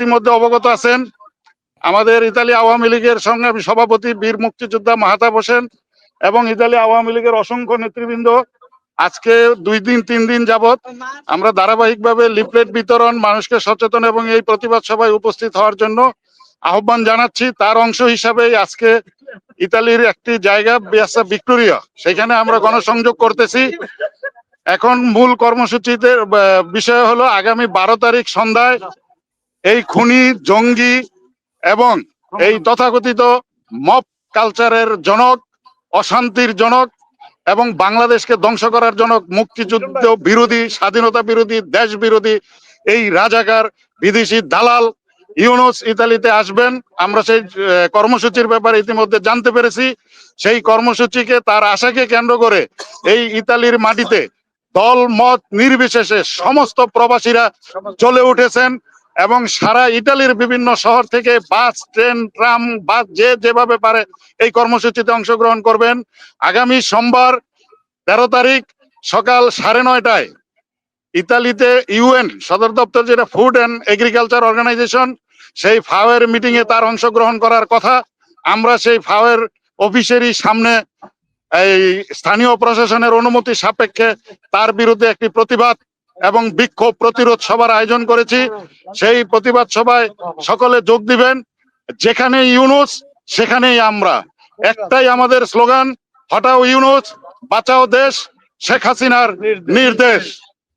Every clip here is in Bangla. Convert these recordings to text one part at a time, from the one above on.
ইতিমধ্যে অবগত আছেন। আমাদের ইতালি আওয়ামী লীগের সংগ্রামী সভাপতি, বীর মুক্তিযোদ্ধা মাহাতাব হোসেন এবং ইতালি আওয়ামী লীগের অসংখ্য নেতৃবৃন্দ। আজকে দুই দিন, তিন দিন যাবত আমরা ধারাবাহিকভাবে লিফলেট বিতরণ, মানুষকে সচেতন এবং এই প্রতিবাদ সভায় উপস্থিত হওয়ার জন্য আহ্বান জানাচ্ছি। তার অংশ হিসাবে আজকে ইতালির একটি জায়গা, বিয়াসা ভিক্টোরিয়া। সেখানে আমরা গণসংযোগ করতেছি। এখন মূল কর্মসূচিতে বিষয় হলো আগামী বারো তারিখ সন্ধ্যায় এই খুনি, জঙ্গি এবং এই তথাকথিত মব কালচারের জনক, অশান্তির জনক এবং বাংলাদেশকে ধ্বংস করার জনক, মুক্তিযুদ্ধ বিরোধী, স্বাধীনতা বিরোধী, দেশ বিরোধী এই রাজাকার বিদেশি দালাল ইউনুস ইতালিতে আসবেন। আমরা সেই কর্মসূচির ব্যাপারে ইতিমধ্যে জানতে পেরেছি। সেই কর্মসূচিকে, তার আশাকে কেন্দ্র করে এই ইতালির মাটিতে দল মত নির্বিশেষে সমস্ত প্রবাসীরা চলে উঠেছেন। এবং সারা ইতালির বিভিন্ন শহর থেকে বাস, ট্রেন, ট্রাম, বাস যে যেভাবে পারে এই কর্মসূচিতে অংশগ্রহণ করবেন। আগামী সোমবার তেরো তারিখ সকাল সাড়ে নয়টায় ইতালিতে ইউএন, সদর দপ্তর যেটা ফুড অ্যান্ড এগ্রিকালচার অর্গানাইজেশন, সেই ফাওয়ের মিটিং এ তার অংশগ্রহণ করার কথা। আমরা সেই ফাওয়ের অফিসেরই সামনে এই স্থানীয় প্রশাসনের অনুমতি সাপেক্ষে তার বিরুদ্ধে একটি প্রতিবাদ এবং বিক্ষোভ প্রতিরোধ সভার আয়োজন করেছি। সেই প্রতিবাদ সভায় সকলে যোগ দিবেন। যেখানে ইউনুস, সেখানেই আমরা। একটাই আমাদের স্লোগান, হটাও ইউনুস, বাঁচাও দেশ শেখ হাসিনার নির্দেশ।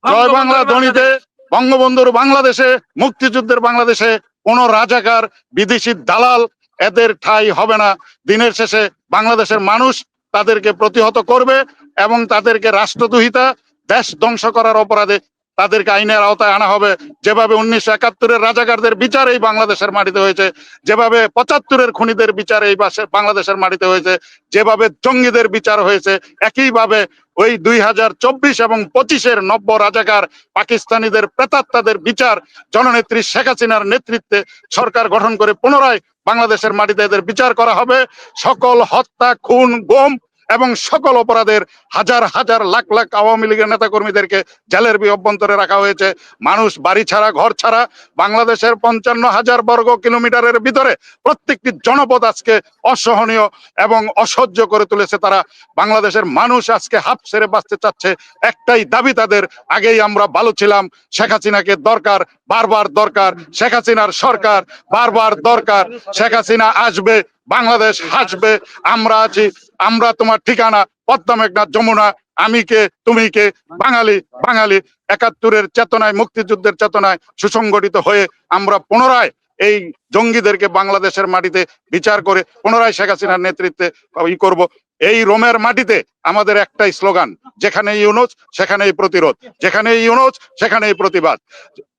জয় বাংলা ধ্বনিতে, বঙ্গবন্ধুর বাংলাদেশে, মুক্তিযুদ্ধের বাংলাদেশে কোন রাজাকার, বিদেশি দালাল এদের ঠাই হবে না। দিনের শেষে বাংলাদেশের মানুষ তাদেরকে প্রতিহত করবে এবং তাদেরকে রাষ্ট্রদ্রোহিতা দেশ ধ্বংস করার অপরাধে তাদেরকে আইনের আওতায় আনা হবে। যেভাবে উনিশশো একাত্তরের রাজাকারদের বিচার এই বাংলাদেশের মাটিতে হয়েছে, যেভাবে পঁচাত্তরের খুনিদের বিচার এই বাংলাদেশের মাটিতে হয়েছে, যেভাবে জঙ্গিদের বিচার হয়েছে, একইভাবে ওই দুই হাজার চব্বিশ এবং পঁচিশের নব্য রাজাকার পাকিস্তানিদের প্রেতাত্মাদের বিচার জননেত্রী শেখ হাসিনার নেতৃত্বে সরকার গঠন করে পুনরায় বাংলাদেশের মাটিতে এদের বিচার করা হবে। সকল হত্যা, খুন, গুম এবং সকল অপরাধের হাজার হাজার লাখ লাখ আওয়ামী লীগের নেতা কর্মীদেরকে জেলের অভ্যন্তরে রাখা হয়েছে। মানুষ বাড়ি ছাড়া, ঘর ছাড়া, বাংলাদেশের পঞ্চান্ন হাজার বর্গ কিলোমিটারের ভিতরে প্রত্যেকটি জনপদ আজকে অসহনীয় এবং অসহ্য করে তুলেছে তারা। বাংলাদেশের মানুষ আজকে হাফ ছেড়ে বাঁচতে চাচ্ছে, একটাই দাবি তাদের, আগেই আমরা ভালো ছিলাম, শেখ হাসিনাকে দরকার, বারবার দরকার, শেখ হাসিনার সরকার, বারবার দরকার, শেখ হাসিনা আসবে বাংলাদেশ হাসবে, আমরা আছি, আমরা তোমার ঠিকানা পদ্মা মেঘনা যমুনা, আমি কে, তুমি কে, বাঙালি বাঙালি, একাত্তরের চেতনায়, মুক্তিযুদ্ধের চেতনায় সুসংগঠিত হয়ে আমরা পুনরায় এই জঙ্গিদেরকে বাংলাদেশের মাটিতে বিচার করে পুনরায় শেখ হাসিনার নেতৃত্বে ই করব। এই রোমের মাটিতে আমাদের একটাই স্লোগান যেখানে ইউনুস, সেখানেই প্রতিরোধ যেখানে ইউনুস, সেখানেই প্রতিবাদ।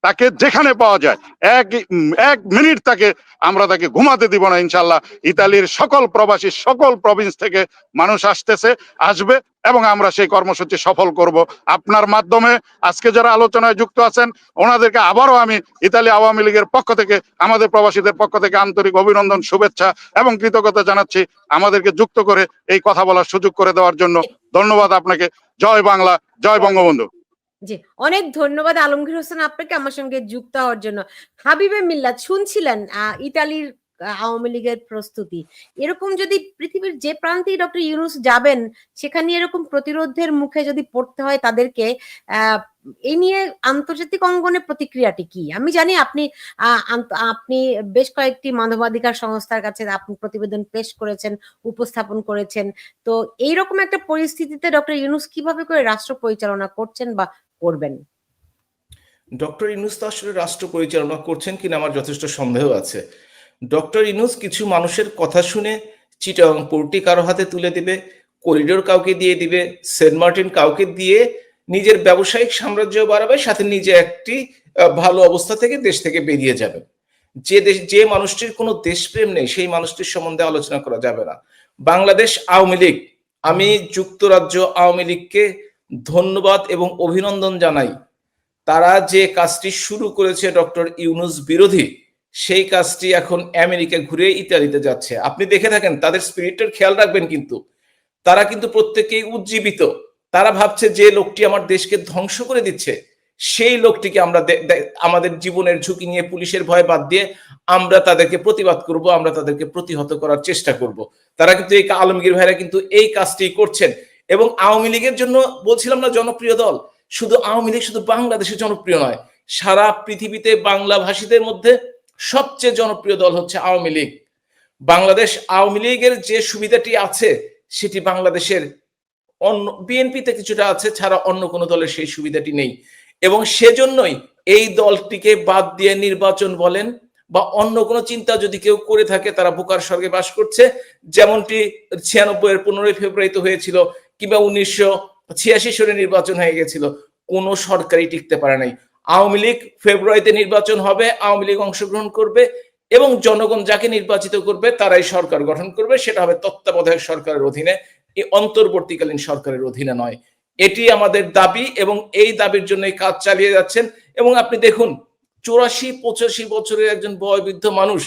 তাকে যেখানে পাওয়া যায়, এক এক মিনিট তাকে আমরা তাকে ঘুমাতে দিব না ইনশাল্লাহ ইতালির সকল প্রবাসী, সকল প্রভিন্স থেকে মানুষ আসতেছে, আসবে, এবং আমরা সেই কর্মসূচি সফল করব। আপনার মাধ্যমে আজকে যারা আলোচনায় যুক্ত আছেন, ওনাদেরকে আবারও আমি ইতালি আওয়ামী লীগের পক্ষ থেকে, আমাদের প্রবাসীদের পক্ষ থেকে আন্তরিক অভিনন্দন, শুভেচ্ছা এবং কৃতজ্ঞতা জানাচ্ছি আমাদেরকে যুক্ত করে এই কথা বলার সুযোগ করে দেওয়ার জন্য। ধন্যবাদ আপনাকে। জয় বাংলা, জয় বঙ্গবন্ধু। জি, অনেক ধন্যবাদ আলমগীর হোসেন আপনাকে আমার সঙ্গে যুক্ত হওয়ার জন্য। হাবিবে মিল্লাত শুনছিলেন ইতালির আওয়ামী লীগের প্রস্তুতি? এরকম যদি পৃথিবীর যে প্রান্তেই ডক্টর ইউনুস যাবেন, সেখানে এরকম প্রতিরোধের মুখে যদি পড়তে হয় তাদেরকে এই নিয়ে আন্তর্জাতিক অঙ্গনে প্রতিক্রিয়াটি কি? আমি জানি আপনি আপনি বেশ কয়েকটি মানবাধিকার সংস্থার কাছে আপনি প্রতিবেদন পেশ করেছেন, উপস্থাপন করেছেন। তো এইরকম একটা পরিস্থিতিতে ডক্টর ইউনুস কীভাবে করে রাষ্ট্র পরিচালনা করছেন বা করবেন। ডক্টর ইনুস তো আসলে রাষ্ট্র পরিচালনা করছেন কিনা আমার যথেষ্ট সন্দেহ আছে। ডক্টর ইনুস কিছু মানুষের কথা শুনে চিটং পোর্টটি কারও হাতে তুলে দিবে, করিডোর কাউকে দিয়ে দিবে, সেন্ট মার্টিন কাউকে দিয়ে নিজের ব্যবসায়িক সাম্রাজ্য বাড়াবে, সাথে নিজে একটি ভালো অবস্থা থেকে দেশ থেকে বেরিয়ে যাবে। যে দেশ, যে মানুষটির কোনো দেশপ্রেম নেই, সেই মানুষটির সম্বন্ধে আলোচনা করা যাবে না। বাংলাদেশ আওয়ামী লীগ, আমি যুক্তরাজ্য আওয়ামী লীগকে ধন্যবাদ এবং অভিনন্দন জানাই। তারা যে কাজটি শুরু করেছে ডক্টর ইউনুস বিরোধী, সেই কাজটি এখন আমেরিকা ঘুরে ইতালিতে যাচ্ছে। আপনি দেখে থাকেন, তাদের স্পিরিটের খেয়াল রাখবেন কিন্তু। তারা কিন্তু প্রত্যেকেই উজ্জীবিত। তারা ভাবছে যে লোকটি আমার দেশকে ধ্বংস করে দিচ্ছে। সেই লোকটিকে আমরা আমাদের জীবনের ঝুঁকি নিয়ে পুলিশের ভয় বাদ দিয়ে আমরা তাদেরকে প্রতিবাদ করব, আমরা তাদেরকে প্রতিহত করার চেষ্টা করব। তারা কিন্তু এই আলমগীর ভাইরা কিন্তু এই কাজটি করছেন। এবং আওয়ামী লীগের জন্য বলছিলাম না জনপ্রিয় দল, শুধু আওয়ামী লীগ শুধু বাংলাদেশে জনপ্রিয় নয়, সারা পৃথিবীতে বাংলা ভাষীদের মধ্যে সবচেয়ে জনপ্রিয় দল হচ্ছে আওয়ামী লীগ। বাংলাদেশ আওয়ামী লীগের যে সুবিধাটি আছে, সেটি বাংলাদেশের অন্য, বিএনপিতে কিছুটা আছে, ছাড়া অন্য কোনো দলের সেই সুবিধাটি নেই। এবং সেজন্যই এই দলটিকে বাদ দিয়ে নির্বাচন বলেন বা অন্য কোনো চিন্তা যদি কেউ করে থাকে, তারা বোকার স্বর্গে বাস করছে। যেমনটি ছিয়ানব্বই এর পনেরোই ফেব্রুয়ারিতে হয়েছিল কিংবা উনিশশো ছিয়াশি সালে নির্বাচন হয়ে গেছিল, কোনো সরকারই টিকতে পারে নাই। আওয়ামী লীগ ফেব্রুয়ারিতে নির্বাচন হবে, আওয়ামী লীগ অংশগ্রহণ করবে এবং জনগণ যাকে নির্বাচিত করবে তারাই সরকার গঠন করবে, সেটা হবে তত্ত্বাবধায়ক সরকারের অধীনে এই অন্তর্বর্তীকালীন সরকারের অধীনে নয়। এটি আমাদের দাবি এবং এই দাবির জন্য কাজ চালিয়ে যাচ্ছেন এবং আপনি দেখুন, চৌরাশি, পঁচাশি বছরের একজন বয়বৃদ্ধ মানুষ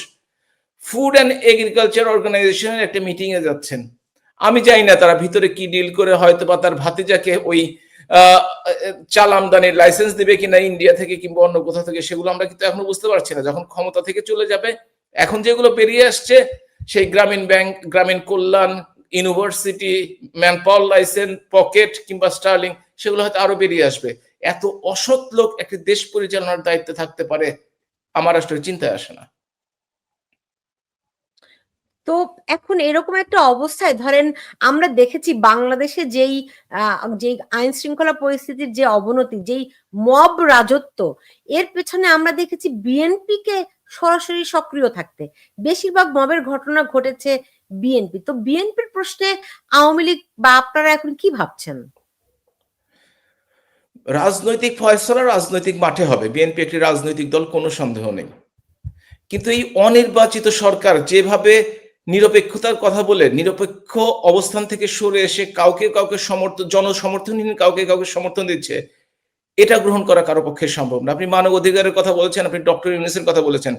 ফুড অ্যান্ড এগ্রিকালচার অর্গানাইজেশনের একটা মিটিং এ যাচ্ছেন। আমি জানি না তারা ভিতরে কি ডিল করে হয়তো বা তার ভাতিজাকে ওই চাল আমদানির লাইসেন্স দিবে কিনা ইন্ডিয়া থেকে কিংবা অন্য কোথাও থেকে, সেগুলো আমরা কিন্তু এখনও বুঝতে পারছি না। যখন ক্ষমতা থেকে চলে যাবে, এখন যেগুলো বেরিয়ে আসছে, সেই Grameen bank, Grameen Kalyan, university, man power license, pocket কিংবা স্টার্লিং, সেগুলো হয়তো আরও বেরিয়ে আসবে। এত অসৎ লোক একটি দেশ পরিচালনার দায়িত্বে থাকতে পারে, আমার আসলে চিন্তায় আসে না। তো এখন এরকম একটা অবস্থায় ধরেন আমরা দেখেছি বাংলাদেশে যেই যেই আইন শৃঙ্খলা পরিস্থিতির যে অবনতি, যেই মব রাজত্ব, এর পেছনে আমরা দেখেছি বিএনপি কে সরাসরি সক্রিয় থাকতে। বেশিরভাগ মবের ঘটনা ঘটেছে বিএনপি। তো বিএনপির প্রশ্নে আওয়ামী লীগ বা আপনারা এখন কি ভাবছেন? রাজনৈতিক ফয়সলা রাজনৈতিক মাঠে হবে। বিএনপি একটি রাজনৈতিক দল, কোনো সন্দেহ নেই। কিন্তু এই অনির্বাচিত সরকার যেভাবে নিরপেক্ষতার কথা বলে নিরপেক্ষ অবস্থান থেকে সরে এসে কাউকে কাউকে সমর্থন জনসমর্থনহীন কাউকে কাউকে সমর্থন দিচ্ছে, এটা গ্রহণ করা কারও পক্ষে সম্ভব না। আপনি মানব অধিকারের কথা বলেছেন, আপনি ডক্টর ইউনিসের কথা বলেছেন।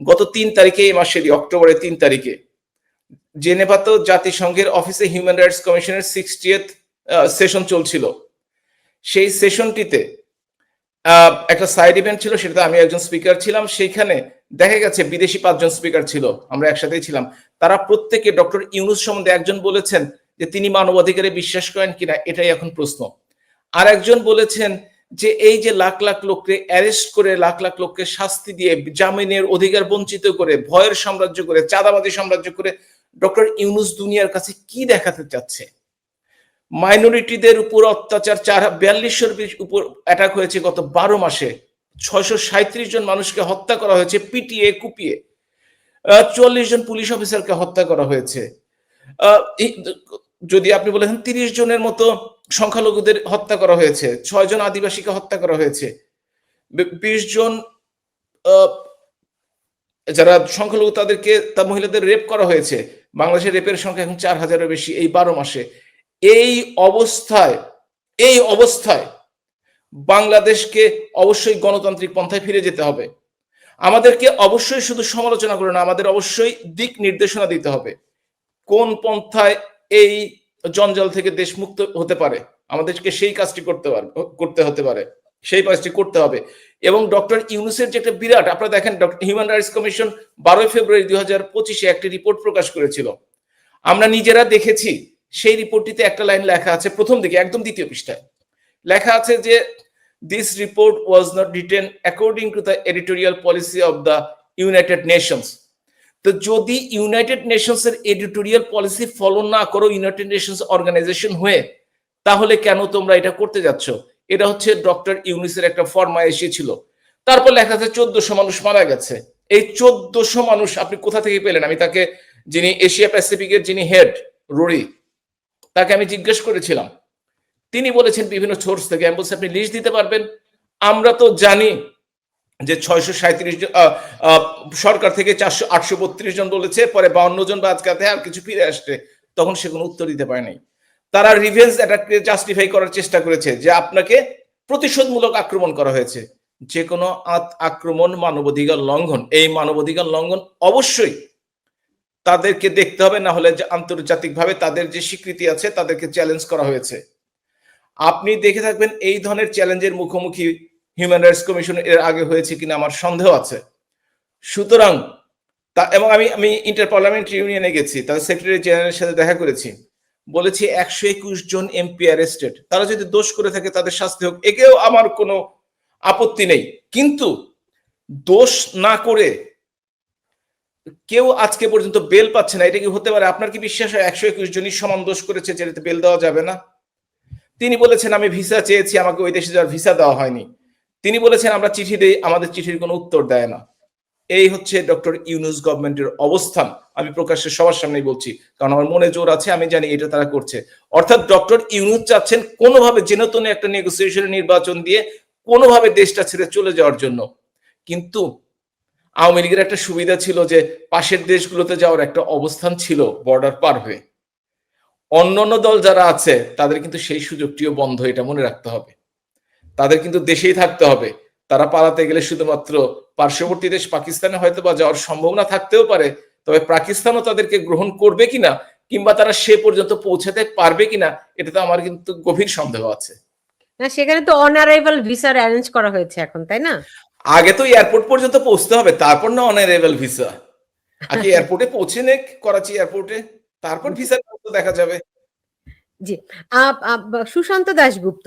গত তিন তারিখে এই মাসেরই অক্টোবরের তিন তারিখে, জেনেভাতে জাতিসংঘের অফিসে হিউম্যান রাইটস কমিশনের সিক্সটিয়েথ সেশন চলছিল। সেই সেশনটিতে একটা সাইড ইভেন্ট ছিল, সেটাতে আমি একজন স্পিকার ছিলাম। সেইখানে দেখা গেছে বিদেশি পাঁচজন স্পিকার ছিল, আমরা একসাথেই ছিলাম। তারা প্রত্যেকে ডক্টর ইউনুস সম্বন্ধে একজন বলেছেন যে তিনি মানবাধিকারে বিশ্বাস করেন কিনা, এটাই এখন প্রশ্ন। আর একজন বলেছেন যে এই যে লাখ লাখ লোককে অ্যারেস্ট করে, লাখ লাখ লোককে শাস্তি দিয়ে জামিনের অধিকার বঞ্চিত করে, ভয়ের সাম্রাজ্য করে চাঁদাবাদী সাম্রাজ্য করে, ডক্টর ইউনুস দুনিয়ার কাছে কি দেখাতে চাচ্ছে? মাইনরিটিদের উপর অত্যাচার, চার বিয়াল্লিশের উপর অ্যাটাক হয়েছে গত বারো মাসে। ছয়শো সাঁত্রিশ জন মানুষকে হত্যা করা হয়েছে, পিটিয়ে, কুপিয়ে। চুয়াল্লিশ জন পুলিশ অফিসারকে হত্যা করা হয়েছে। যদি আপনি বলেন তিরিশ জনের মতো সংখ্যালঘুদের হত্যা করা হয়েছে, ছয় জন আদিবাসীকে হত্যা করা হয়েছে বিশ জন যারা সংখ্যালঘু তাদেরকে, তা মহিলাদের রেপ করা হয়েছে। বাংলাদেশের রেপের সংখ্যা এখন চার হাজারের বেশি এই বারো মাসে। এই অবস্থায় এই অবস্থায় বাংলাদেশকে অবশ্যই গণতান্ত্রিক পন্থায় ফিরে যেতে হবে। আমাদেরকে অবশ্যই শুধু সমালোচনা করে না, আমাদের অবশ্যই দিক নির্দেশনা দিতে হবে। কোন পন্থায় এই জঞ্জাল থেকে দেশ মুক্ত হতে পারে? আমাদেরকে সেই কাজটি করতে পারে, করতে হতে পারে। সেই কাজটি করতে হবে। এবং ডক্টর ইউনুসের যে একটা বিরাট, আপনারা দেখেন হিউম্যান রাইটস কমিশন বারোই ফেব্রুয়ারি দুই হাজার পঁচিশে একটি রিপোর্ট প্রকাশ করেছিল। আমরা নিজেরা দেখেছি, সেই রিপোর্টটিতে একটা লাইন লেখা আছে প্রথম দিকে, একদম দ্বিতীয় পৃষ্ঠায়। লেখা আছে যে this report was not written according to the editorial policy of the United Nations তো যদি ইউনাইটেড নেশনস এর এডিটোরিয়াল পলিসি ফলো না করো ইউনাইটেড নেশনস অর্গানাইজেশন হয়ে, তাহলে কেন তোমরা এটা করতে যাচ্ছ? এটা হচ্ছে ডক্টর ইউনিসের একটা ফরমায়েশি ছিল তারপর লেখা আছে চোদ্দশো মানুষ মারা গেছে। এই চোদ্দশো মানুষ আপনি কোথা থেকে পেলেন? আমি তাকে যিনি এশিয়া প্যাসিফিকের যিনি হেড, রুরি, তাকে আমি জিজ্ঞেস করেছিলাম। তিনি বলেছেন বিভিন্ন সোর্স থেকে। আমি বলছি, আপনি লিস্ট দিতে পারবেন। আমরা তো জানি যে ছয়শো সাঁত্রিশ সরকার থেকে চারশো আটশো বত্রিশ জন বলেছে, পরে বাউন্ন জন বাদ কাতে আর কিছু ফিরে আসছে। তখন সে কোনো উত্তর দিতে পারেনি। তারা রিভেন্স অ্যাটাককে জাস্টিফাই করার চেষ্টা করেছে যে আপনাকে প্রতিশোধমূলক আক্রমণ করা হয়েছে। যে কোনো আক্রমণ মানবাধিকার লঙ্ঘন। এই মানবাধিকার লঙ্ঘন অবশ্যই তাদেরকে দেখতে হবে, না হলে আন্তর্জাতিকভাবে তাদের যে স্বীকৃতি আছে, তাদেরকে চ্যালেঞ্জ করা হয়েছে। আপনি দেখে থাকবেন এই ধরনের চ্যালেঞ্জের মুখোমুখি হিউম্যান রাইটস কমিশন এর আগে হয়েছে কিনা আমার সন্দেহ আছে। সুতরাং তা, এবং আমি আমি ইন্টার পার্লামেন্টারি ইউনিয়নে গেছি তাদের সেক্রেটারি জেনারেলের সাথে দেখা করেছি। বলেছি একশো একুশ জন এমপি অ্যারেস্টেড তারা যদি দোষ করে থাকে তাদের শাস্তি হোক, একেও আমার কোনো আপত্তি নেই। কিন্তু দোষ না করে কেউ আজকে পর্যন্ত বেল পাচ্ছে না, এটা কি হতে পারে? আপনার কি বিশ্বাস হয় একশো একুশ জনই সমান দোষ করেছে যেটাতে বেল দেওয়া যাবে না? তিনি বলেছেন, আমি ভিসা চেয়েছি, আমাকে ওই দেশে যাওয়ার ভিসা দেওয়া হয়নি। তিনি বলেছেন, আমরা চিঠি দেই, আমাদের চিঠির কোনো উত্তর দেয় না। এই হচ্ছে ডক্টর ইউনুস গভর্নমেন্টের অবস্থান। আমি প্রকাশ্যে সবার সামনেই বলছি, কারণ আমার মনে জোর আছে, আমি জানি এটা তারা করছে। অর্থাৎ ডক্টর ইউনুস চাচ্ছেন কোনোভাবে জেনতনে একটা নেগোসিয়েশন নির্বাচন দিয়ে কোনোভাবে দেশটা ছেড়ে চলে যাওয়ার জন্য। কিন্তু আওয়ামী লীগের একটা সুবিধা ছিল যে পাশের দেশগুলোতে যাওয়ার একটা অবস্থান ছিল বর্ডার পার হয়ে। অন্যান্য দল যারা আছে তাদের কিন্তু সেই সুযোগটিও বন্ধ এটা মনে রাখতে হবে। তাদের কিন্তু দেশেই থাকতে হবে। তারা পালাতে গেলে শুধুমাত্র পার্শ্ববর্তী দেশ পাকিস্তানে হয়তো বা যাওয়ার সম্ভাবনা থাকতেও পারে তবে পাকিস্তানও তাদেরকে গ্রহণ করবে কিনা কিংবা তারা সে পর্যন্ত পৌঁছাতে পারবে কিনা এটা তো আমার কিন্তু গভীর সন্দেহ আছে। না সেখানে তো অনারাইভাল ভিসার অ্যারেঞ্জ করা হয়েছে এখন তাই না? আগে তো এয়ারপোর্ট পর্যন্ত পৌঁছতে হবে তারপর না অনারেবল ভিসা আগে এয়ারপোর্টে পৌঁছে নে করাচি এয়ারপোর্টে। তারপর ভিসা দেখা যাবে। জি। সুশান্ত দাশগুপ্ত,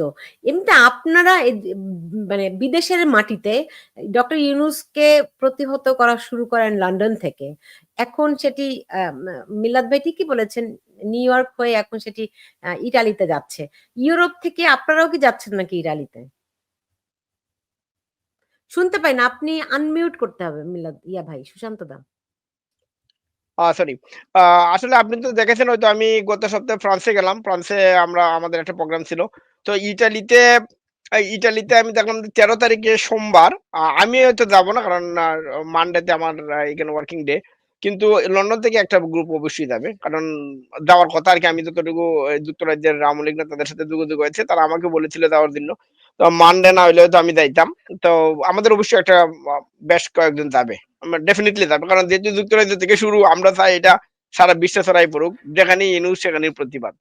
এমনিতে আপনারা মানে বিদেশের মাটিতে ডক্টর ইউনুসকে প্রতিহত করা শুরু করেন লন্ডন থেকে। এখন সেটি মিলাদ ভাই ঠিকই বলেছেন, নিউ ইয়র্ক হয়ে এখন সেটি ইটালিতে যাচ্ছে। ইউরোপ থেকে আপনারাও কি যাচ্ছেন নাকি ইটালিতে? শুনতে পাই না, আপনি আনমিউট করতে হবে মিলাদ, ইয়া ভাই, সুশান্ত দা। সরি আসলে আপনি তো দেখেছেন হয়তো আমি গত সপ্তাহে ফ্রান্সে গেলাম। ফ্রান্সে আমরা, আমাদের একটা প্রোগ্রাম ছিল। তো ইটালিতে ইটালিতে আমি দেখলাম তেরো তারিখে সোমবার আমি হয়তো যাব না কারণ মানডেতে আমার এখানে ওয়ার্কিং ডে কিন্তু লন্ডন থেকে একটা গ্রুপ অবশ্যই যাবে। কারণ যাওয়ার কথা আর কি। আমি যতটুকু, যুক্তরাজ্যের আওয়ামী লীগ তাদের সাথে যোগাযোগ হয়েছে, তারা আমাকে বলেছিল যাওয়ার জন্য। তো মানডে না হইলে তো আমি যাইতাম। তো আমাদের অবশ্যই একটা, বেশ কয়েকজন যাবে। ডেফিনেটলি যাবে। কারণ যেহেতু যুক্তরাজ্য থেকে শুরু, আমরা চাই এটা সারা বিশ্বে ছড়াই পড়ুক। যেখানেই ইনুস সেখানে প্রতিবাদ।